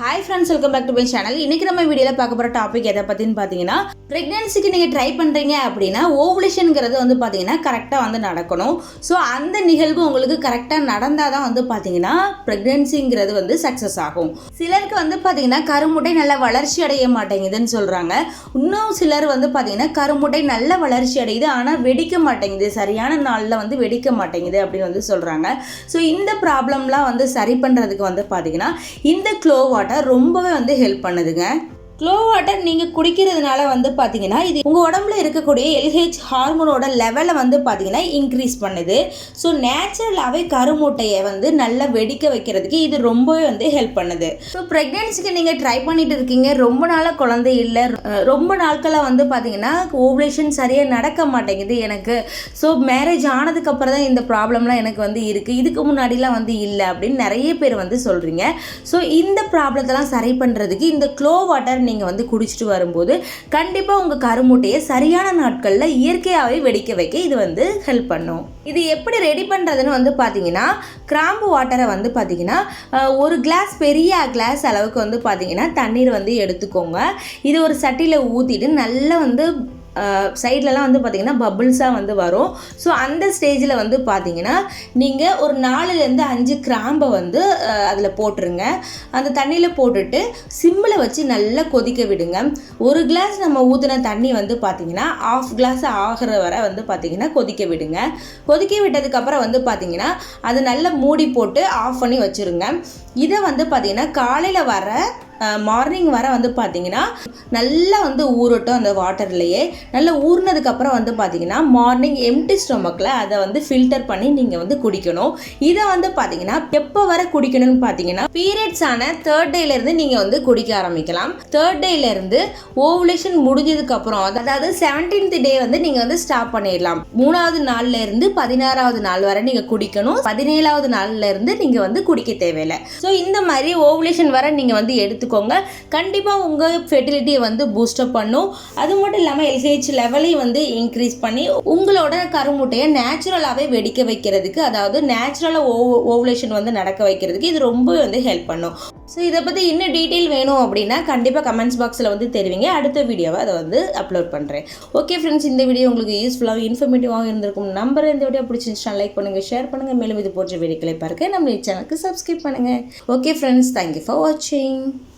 Hi friends welcome back to my channel இன்னைக்கு நம்ம வீடியோவில் பார்க்க போகிற டாபிக் எதை பற்றின்னு பார்த்தீங்கன்னா ப்ரெக்னென்சிக்கு நீங்கள் ட்ரை பண்ணுறீங்க அப்படின்னா ஓவலேஷனுங்கிறது வந்து பார்த்தீங்கன்னா கரெக்டாக வந்து நடக்கணும். ஸோ அந்த நிகழ்வு உங்களுக்கு கரெக்டாக நடந்தால் தான் வந்து பார்த்தீங்கன்னா ப்ரெக்னென்சிங்கிறது வந்து சக்ஸஸ் ஆகும். சிலருக்கு வந்து பார்த்தீங்கன்னா கருமுட்டை நல்லா வளர்ச்சி அடைய மாட்டேங்குதுன்னு சொல்கிறாங்க இன்னும் சிலர் வந்து பார்த்தீங்கன்னா கருமுட்டை நல்ல வளர்ச்சி அடையுது ஆனால் வெடிக்க மாட்டேங்குது. சரியான நாளில் வந்து வெடிக்க மாட்டேங்குது அப்படின்னு வந்து சொல்கிறாங்க ஸோ இந்த ப்ராப்ளம்லாம் வந்து சரி பண்ணுறதுக்கு வந்து பார்த்தீங்கன்னா இந்த க்ளோ வாட்டர் ரொம்பவே வந்து ஹெல்ப் பண்ணுதுங்க. க்ளோ வாட்டர் நீங்கள் குடிக்கிறதுனால வந்து பார்த்தீங்கன்னா இது உங்கள் உடம்புல இருக்கக்கூடிய எல்ஹெச் ஹார்மோனோட லெவலை வந்து பார்த்தீங்கன்னா இன்க்ரீஸ் பண்ணுது. ஸோ நேச்சுரலாகவே கருமுட்டையை வந்து நல்லா வெடிக்க வைக்கிறதுக்கு இது ரொம்பவே வந்து ஹெல்ப் பண்ணுது. ஸோ ப்ரெக்னென்சிக்கு நீங்கள் ட்ரை பண்ணிட்டு இருக்கீங்க. ரொம்ப நாளாக குழந்தை இல்லை. ரொம்ப நாட்களாக வந்து பார்த்தீங்கன்னா ஓவலேஷன் சரியாக நடக்க மாட்டேங்குது எனக்கு. ஸோ மேரேஜ் ஆனதுக்கப்புறம் தான் இந்த ப்ராப்ளம்லாம் எனக்கு வந்து இருக்குது இதுக்கு முன்னாடிலாம் வந்து இல்லை அப்படின்னு நிறைய பேர் வந்து சொல்கிறீங்க ஸோ இந்த ப்ராப்ளத்தெல்லாம் சரி பண்ணுறதுக்கு இந்த க்ளோ வாட்டர் நீங்கள் வந்து குடிச்சிட்டு வரும்போது கண்டிப்பாக உங்கள் கருமுட்டையை சரியான நாட்களில் இயற்கையாகவே வெடிக்க வைக்க இது வந்து ஹெல்ப் பண்ணும். இது எப்படி ரெடி பண்ணுறதுன்னு வந்து பார்த்தீங்கன்னா கிராம்பு வாட்டரை வந்து பார்த்தீங்கன்னா ஒரு கிளாஸ் பெரிய கிளாஸ் அளவுக்கு வந்து பார்த்தீங்கன்னா தண்ணீர் வந்து எடுத்துக்கோங்க. இது ஒரு சட்டியில் ஊற்றிட்டு நல்லா வந்து சைட்லலாம் வந்து பார்த்தீங்கன்னா பபுள்ஸாக வந்து வரும். ஸோ அந்த ஸ்டேஜில் வந்து பார்த்தீங்கன்னா நீங்கள் ஒரு நாலுலேருந்து அஞ்சு கிராம்பை வந்து அதில் போட்டுருங்க. அந்த தண்ணியில் போட்டுட்டு சிம்மில் வச்சு நல்லா கொதிக்க விடுங்க. ஒரு கிளாஸ் நம்ம ஊற்றின தண்ணி வந்து பார்த்தீங்கன்னா ஆஃப் கிளாஸ் ஆகிற வரை வந்து பார்த்திங்கன்னா கொதிக்க விடுங்க. கொதிக்க விட்டதுக்கப்புறம் வந்து பார்த்திங்கன்னா அது நல்லா மூடி போட்டு ஆஃப் பண்ணி வச்சுருங்க. இதை வந்து பார்த்திங்கன்னா காலையில் வர மார்னிங் வர வந்து பார்த்தீங்கன்னா நல்லா வந்து ஊறட்டும் அந்த வாட்டர்லேயே நல்லா ஊறினதுக்கப்புறம் வந்து பார்த்தீங்கன்னா மார்னிங் எம்டி ஸ்டொமக்கில் அதை வந்து ஃபில்டர் பண்ணி நீங்கள் வந்து குடிக்கணும். இதை வந்து பார்த்தீங்கன்னா எப்போ வரை குடிக்கணும்னு பார்த்தீங்கன்னா பீரியட்ஸ் ஆன தேர்ட் டேலேருந்து நீங்கள் வந்து குடிக்க ஆரம்பிக்கலாம். தேர்ட் டேலேருந்து ஓவுலேஷன் முடிஞ்சதுக்கப்புறம் அதாவது செவன்டீன்த் டே வந்து நீங்கள் வந்து ஸ்டாப் பண்ணிடலாம். மூணாவது நாள்ல இருந்து பதினாறாவது நாள் வரை நீங்கள் குடிக்கணும். பதினேழாவது நாள்லேருந்து நீங்கள் வந்து குடிக்க தேவையில்லை. ஸோ இந்த மாதிரி ஓவுலேஷன் வரை நீங்கள் வந்து எடுத்து எடுத்துக்கோங்க கண்டிப்பாக உங்கள் ஃபெர்டிலிட்டியை வந்து பூஸ்டப் பண்ணும். அது மட்டும் இல்லாமல் எல்ஹெச் லெவலையும் வந்து இன்க்ரீஸ் பண்ணி உங்களோட கருமுட்டையை நேச்சுரலாகவே வெடிக்க வைக்கிறதுக்கு அதாவது நேச்சுரலாக ஓ ஓவலேஷன் வந்து நடக்க வைக்கிறதுக்கு இது ரொம்ப வந்து ஹெல்ப் பண்ணும். ஸோ இதை பற்றி இன்னும் டீட்டெயில் வேணும் அப்படின்னா கண்டிப்பாக கமெண்ட்ஸ் பாக்ஸில் வந்து தெரிவிங்க. அடுத்த வீடியோவை அதை வந்து அப்லோட் பண்ணுறேன் ஓகே ஃப்ரெண்ட்ஸ் இந்த வீடியோ உங்களுக்கு யூஸ்ஃபுல்லாக இன்ஃபர்மேட்டிவாக இருந்திருக்கும். நம்பர் இந்த வீடியோ பிடிச்சிருந்துச்சுன்னா லைக் பண்ணுங்கள் ஷேர் பண்ணுங்கள் மேலும் இது போன்ற வீடியோக்களை பார்க்க நம்ம சேனலுக்கு சப்ஸ்கிரைப் பண்ணுங்கள் ஓகே ஃப்ரெண்ட்ஸ் தேங்க்யூ ஃபார் வாட்சிங்